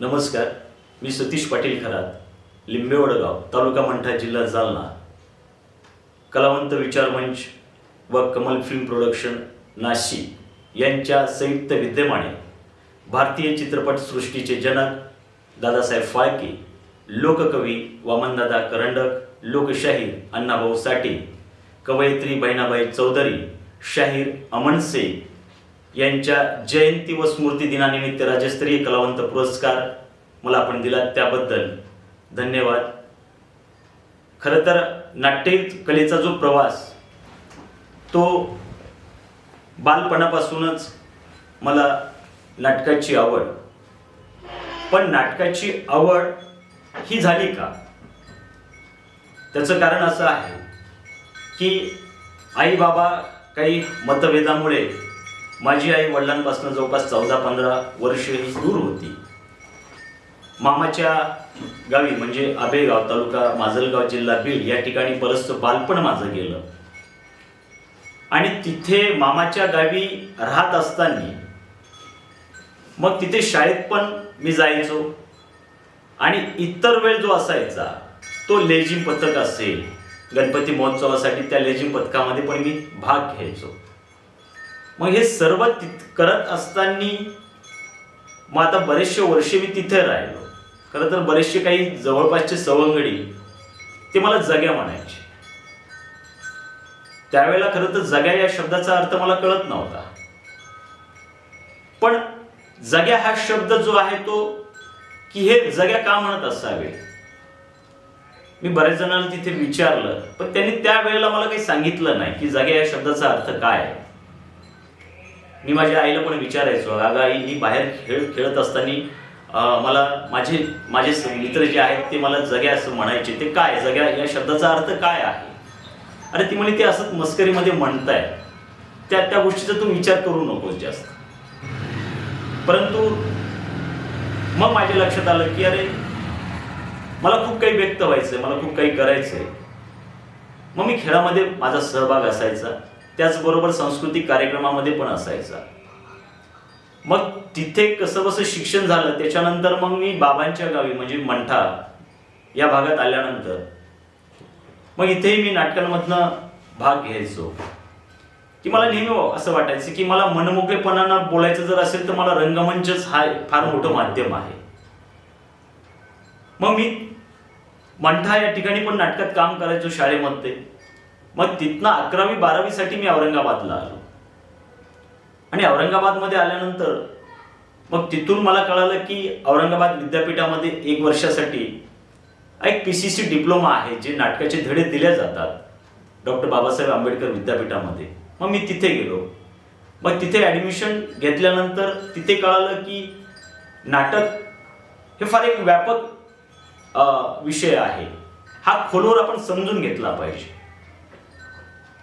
नमस्कार मी सतीश पाटील खरात लिंबेवडगाव तालुका मंठा जिल्हा जालना. कलावंत विचारमंच व कमल फिल्म प्रोडक्शन नाशिक यांच्या संयुक्त विद्यमाने भारतीय चित्रपटसृष्टीचे जनक दादासाहेब फाळके लोककवी वामनदादा करंडक लोकशाहीर अण्णाभाऊ साठे कवयित्री बहिणाबाई चौधरी शाहीर अमन यांच्या जयंती व स्मृती दिनानिमित्त राज्यस्तरीय कलावंत पुरस्कार मला आपण दिला त्याबद्दल धन्यवाद. खरं तर नाट्य कलेचा जो प्रवास तो बालपणापासूनच मला नाटकाची आवड. पण नाटकाची आवड ही झाली का? त्याचं कारण असं आहे की आई बाबा काही मतभेदामुळे माझी आई वडिलांपासून जवळपास चौदा पंधरा वर्ष ही दूर होती. मामाच्या गावी म्हणजे आबेगाव तालुका माजलगाव जिल्हा बीड या ठिकाणी बरंचसं बालपण माझं गेलं. आणि तिथे मामाच्या गावी राहत असताना मग तिथे शाळेत पण मी जायचो. आणि इतर वेळ जो असायचा तो लेझिम पथक असेल. गणपती महोत्सवासाठी त्या लेझिम पथकामध्ये पण मी भाग घ्यायचो. मग हे सर्व तित करत असताना मग आता बरेचसे वर्षे मी तिथे राहिलो. खरं तर बरेचसे काही जवळपासचे सवंगडी ते मला जग्या म्हणायचे. त्यावेळेला खरं तर जग्या या शब्दाचा अर्थ मला कळत नव्हता. पण जग्या हा शब्द जो आहे तो की हे जग्या का म्हणत असावे? मी बऱ्याच जणांना तिथे विचारलं पण त्यांनी त्यावेळेला मला काही सांगितलं नाही की जग्या या शब्दाचा अर्थ काय आहे. मी माझ्या आईला पण विचारायचो अगं आई ही बाहेर खेळ खेळत असताना मला माझे माझे मित्र जे आहेत ते मला जग्या असं म्हणायचे. ते काय? जग्या या शब्दाचा अर्थ काय आहे? अरे ती म्हणे ते असंच मस्करीमध्ये म्हणताय. त्या त्या गोष्टीचा तू विचार करू नकोस जास्त. परंतु मग माझ्या लक्षात आलं की अरे मला खूप काही व्यक्त व्हायचं आहे मला खूप काही करायचं आहे मग मी खेळामध्ये माझा सहभाग असायचा. त्याचबरोबर सांस्कृतिक कार्यक्रमामध्ये पण असायचा. मग तिथे कसं कसं शिक्षण झालं त्याच्यानंतर मग मी बाबांच्या गावी म्हणजे मंठा या भागात आल्यानंतर मग इथेही मी नाटकांमधनं भाग घ्यायचो. की मला नेहमी असं वाटायचं की मला मनमोकळेपणानं बोलायचं जर असेल तर मला रंगमंचच हा फार मोठं माध्यम आहे. मग मी मंठा या ठिकाणी पण नाटकात काम करायचो शाळेमध्ये. मग तिथनं अकरावी बारावीसाठी मी औरंगाबादला आलो. आणि औरंगाबादमध्ये आल्यानंतर मग तिथून मला कळालं की औरंगाबाद विद्यापीठामध्ये एक वर्षासाठी एक पी सी सी डिप्लोमा आहे जे नाटकाचे धडे दिले जातात. डॉक्टर बाबासाहेब आंबेडकर विद्यापीठामध्ये. मग मी तिथे गेलो. मग तिथे ॲडमिशन घेतल्यानंतर तिथे कळालं की नाटक हे फार एक व्यापक विषय आहे. हा खोलवर आपण समजून घेतला पाहिजे.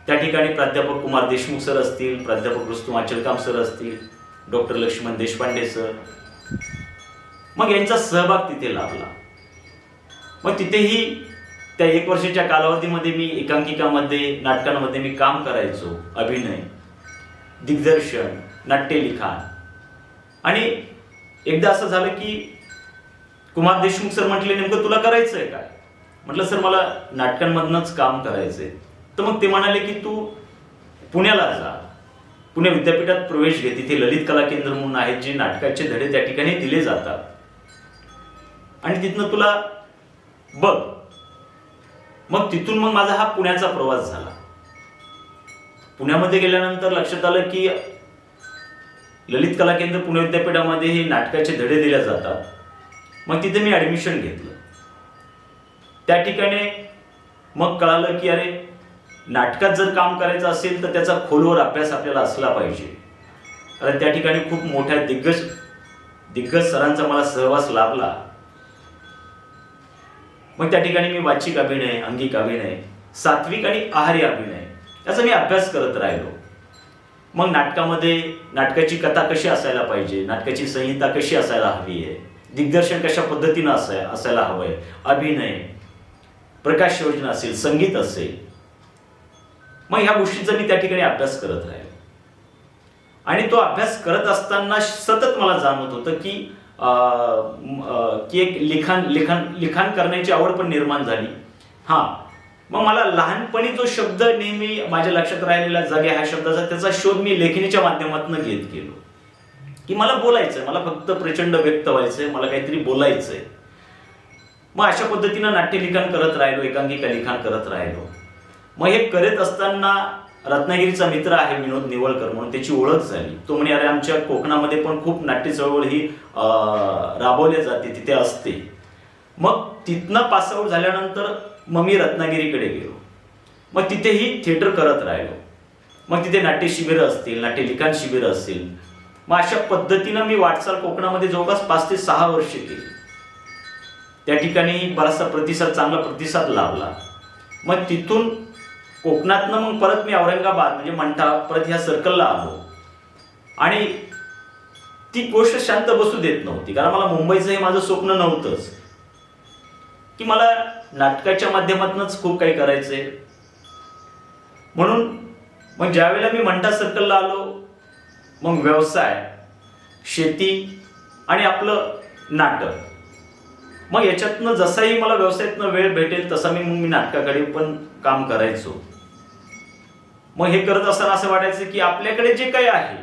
त्या ठिकाणी प्राध्यापक कुमार देशमुख सर असतील प्राध्यापक रुस्तुम आचलकाम सर असतील डॉक्टर लक्ष्मण देशपांडे सर. मग यांचा सहभाग तिथे लाभला. मग तिथेही त्या एक वर्षाच्या कालावधीमध्ये मी एकांकिकामध्ये नाटकांमध्ये मी काम करायचो. अभिनय दिग्दर्शन नाट्यलिखाण आणि एकदा असं झालं की कुमार देशमुख सर म्हटले नेमकं तुला करायचं आहे काय? म्हटलं सर मला नाटकांमधनंच काम करायचंय. तर मग ते म्हणाले की तू पुण्याला जा. पुणे विद्यापीठात प्रवेश घे. तिथे ललित कला केंद्र म्हणून आहेत जे नाटकाचे धडे त्या ठिकाणी दिले जातात. आणि तिथनं तुला बघ. मग तिथून मग माझा हा पुण्याचा प्रवास झाला. पुण्यामध्ये गेल्यानंतर लक्षात आलं की ललित कला केंद्र पुणे विद्यापीठामध्ये हे नाटकाचे धडे दिले जातात. मग तिथे मी ॲडमिशन घेतलं. त्या ठिकाणी मग कळालं की अरे नाटकात जर काम करायचं असेल तर त्याचा खोलवर अभ्यास आपल्याला असला पाहिजे. कारण त्या ठिकाणी खूप मोठ्या दिग्गज दिग्गज सरांचा मला सहवास लाभला. मग त्या ठिकाणी मी वाचिक अभिनय अंगिक अभिनय सात्विक आणि आहारी अभिनय याचा मी अभ्यास करत राहिलो. मग नाटकामध्ये नाटकाची कथा कशी असायला पाहिजे नाटकाची संहिता कशी असायला हवी आहे दिग्दर्शन कशा पद्धतीनं असाय असायला हवं आहे अभिनय प्रकाश योजना असेल संगीत असेल मग ह्या गोष्टीचा मी त्या ठिकाणी अभ्यास करत राहिलो. आणि तो अभ्यास करत असताना सतत मला जाणवत होतं की की एक लिखाण लिखाण लिखाण करण्याची आवड पण निर्माण झाली. हां. मग मला लहानपणी जो शब्द नेहमी माझ्या लक्षात राहिलेला जागे ह्या शब्दाचा त्याचा शोध मी लेखणीच्या माध्यमातून घेत गेलो. की मला बोलायचंय मला फक्त प्रचंड व्यक्त व्हायचंय मला काहीतरी बोलायचंय. मग अशा पद्धतीनं नाट्य लिखाण करत राहिलो एकांकिका लिखाण करत राहिलो. मग हे करत असताना रत्नागिरीचा मित्र आहे विनोद निवळकर म्हणून त्याची ओळख झाली. तो म्हणे अरे आमच्या कोकणामध्ये पण खूप नाट्य चळवळ ही राबवली जाते तिथे असते. मग तिथनं पासआउट झाल्यानंतर मग मी रत्नागिरीकडे गेलो. मग तिथेही थिएटर करत राहिलो. मग तिथे नाट्य शिबिरं असतील नाट्य लिखाण शिबिरं असतील. मग अशा पद्धतीनं मी वाटचाल कोकणामध्ये जवळपास पाच ते सहा वर्ष केली. त्या ठिकाणी बराचसा प्रतिसाद चांगला प्रतिसाद लाभला. मग तिथून कोकणातनं मग परत मी औरंगाबाद म्हणजे मंठा परत ह्या सर्कलला आलो. आणि ती गोष्ट शांत बसू देत नव्हती कारण मला मुंबईचं हे माझं स्वप्न नव्हतंच. की मला नाटकाच्या माध्यमातूनच खूप काही करायचंय. म्हणून मग ज्यावेळेला मी मंठा सर्कलला आलो मग व्यवसाय शेती आणि आपलं नाटक. मग याच्यातनं जसाही मला व्यवसायातनं वेळ भेटेल तसा मी मग मी नाटकाकडे पण काम करायचो. मग हे करत असताना असं वाटायचं की आपल्याकडे जे काही आहे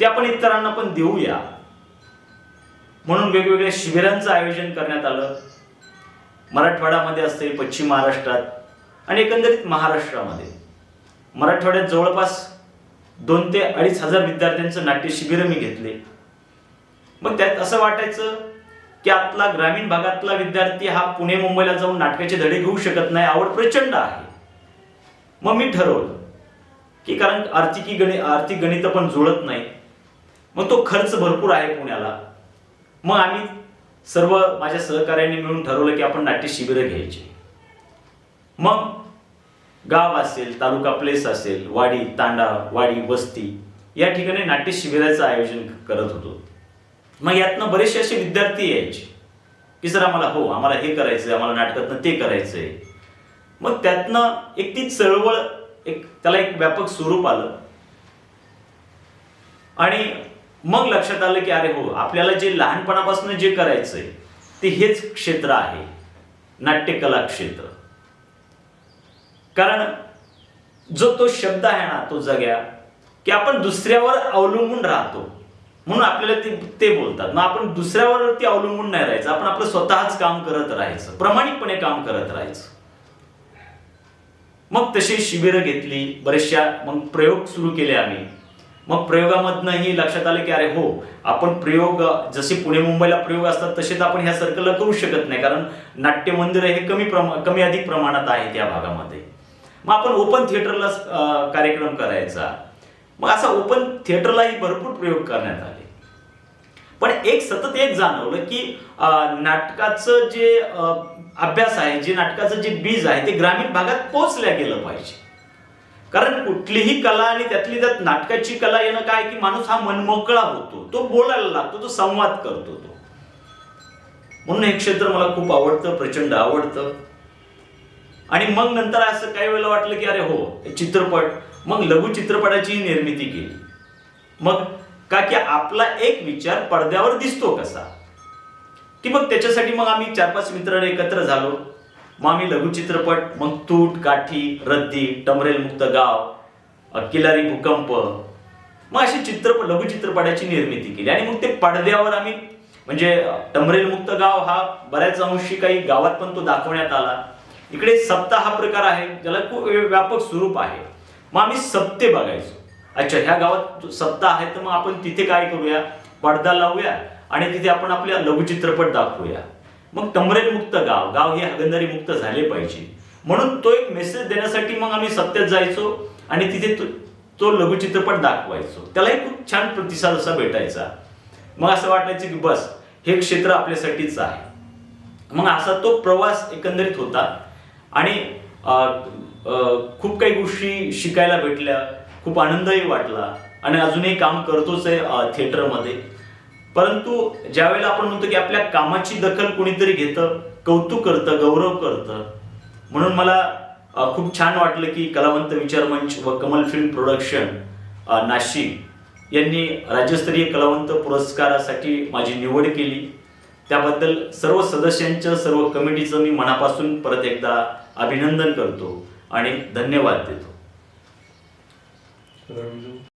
ते आपण इतरांना पण देऊया. म्हणून वेगवेगळ्या शिबिरांचं आयोजन करण्यात आलं. मराठवाड्यामध्ये असतील पश्चिम महाराष्ट्रात आणि एकंदरीत महाराष्ट्रामध्ये. मराठवाड्यात जवळपास दोन ते अडीच हजार विद्यार्थ्यांचं नाट्य शिबिरं मी घेतले. मग त्यात असं वाटायचं की आपला ग्रामीण भागातला विद्यार्थी हा पुणे मुंबईला जाऊन नाटकाचे धडे घेऊ शकत नाही आवड प्रचंड आहे. मग मी ठरवलं की कारण आर्थिकी गणि आर्थिक गणित पण जुळत नाही मग तो खर्च भरपूर आहे पुण्याला. मग आम्ही सर्व माझ्या सहकार्यांनी मिळून ठरवलं की आपण नाट्य शिबिरं घ्यायची. मग गाव असेल तालुका प्लेस असेल वाडी तांडा वाडी वस्ती या ठिकाणी नाट्य शिबिराचं आयोजन करत होतो. मग यातनं बरेचसे असे विद्यार्थी यायचे. की सर आम्हाला हो आम्हाला हे करायचंय आम्हाला नाटकातनं ते करायचंय. मग त्यातनं एक ती चळवळ एक त्याला एक व्यापक स्वरूप आलं. आणि मग लक्षात आलं की अरे हो आपल्याला जे लहानपणापासून जे करायचंय ते हेच क्षेत्र आहे. नाट्यकला क्षेत्र. कारण जो तो शब्द आहे ना तो जग्या की आपण दुसऱ्यावर अवलंबून राहतो. म्हणून आपल्याला ते ते बोलतात. मग आपण दुसऱ्यावरती अवलंबून नाही राहायचं. आपण आपलं स्वतःच काम करत राहायचं. प्रामाणिकपणे काम करत राहायचं. मग तशी शिबिरं घेतली बरेचशा मग प्रयोग सुरू केले आम्ही. मग प्रयोगामधनंही लक्षात आलं की अरे हो आपण प्रयोग जसे पुणे मुंबईला प्रयोग असतात तसेच आपण ह्या सर्कलला करू शकत नाही कारण नाट्य मंदिर हे कमी प्रमा कमी अधिक प्रमाणात आहे त्या भागामध्ये. मग आपण ओपन थिएटरला कार्यक्रम करायचा. मग असा ओपन थिएटरलाही भरपूर प्रयोग करण्यात आले. पण एक सतत एक जाणवलं की नाटकाचं जे अभ्यास आहे जे नाटकाचं जे बीज आहे ते ग्रामीण भागात पोचल्या गेलं पाहिजे. कारण कुठलीही कला आणि त्यातली त्यात नाटकाची कला येणं काय की माणूस हा मनमोकळा होतो तो बोलायला लागतो तो संवाद करतो तो. म्हणून हे क्षेत्र मला खूप आवडतं प्रचंड आवडतं. आणि मग नंतर असं काही वेळेला वाटलं की अरे हो चित्रपट मग लघु चित्रपटाची निर्मिती केली. मग का की आपला एक विचार पडद्यावर दिसतो कसा? की मग त्याच्यासाठी मग आम्ही चार पाच मित्र एकत्र झालो. मग आम्ही लघुचित्रपट मग तूट काठी रद्दी टमरेल मुक्त गाव किलारी भूकंप मग अशी चित्रपट लघुचित्रपटाची निर्मिती केली. आणि मग ते पडद्यावर आम्ही म्हणजे टमरेल मुक्त गाव हा बऱ्याच अंशी काही गावात पण तो दाखवण्यात आला. इकडे सप्ता हा प्रकार आहे ज्याला खूप व्यापक स्वरूप आहे. मग आम्ही सप्ते बघायचो. अच्छा ह्या गावात सत्ता आहे तर मग आपण तिथे काय करूया? पडदा लावूया आणि तिथे आपण आपल्या लघुचित्रपट दाखवूया. मग टमरेल मुक्त गाव गाव हे हगंदारी मुक्त झाले पाहिजे. म्हणून तो एक मेसेज देण्यासाठी मग आम्ही सत्यात जायचो आणि तिथे तो- लघुचित्रपट दाखवायचो. त्यालाही खूप छान प्रतिसाद असा भेटायचा. मग असं वाटायचं की बस हे क्षेत्र आपल्यासाठीच आहे. मग असा तो प्रवास एकंदरीत होता. आणि खूप काही गोष्टी शिकायला भेटल्या. खूप आनंदही वाटला. आणि अजूनही काम करतोच आहे थिएटरमध्ये. परंतु ज्यावेळेला आपण म्हणतो की आपल्या कामाची दखल कुणीतरी घेतं कौतुक करतं गौरव करतं म्हणून मला खूप छान वाटलं की कलावंत विचार मंच व कमल फिल्म प्रोडक्शन नाशिक यांनी राज्यस्तरीय कलावंत पुरस्कारासाठी माझी निवड केली. त्याबद्दल सर्व सदस्यांचं सर्व कमिटीचं मी मनापासून परत एकदा अभिनंदन करतो आणि धन्यवाद देतो. for that reason.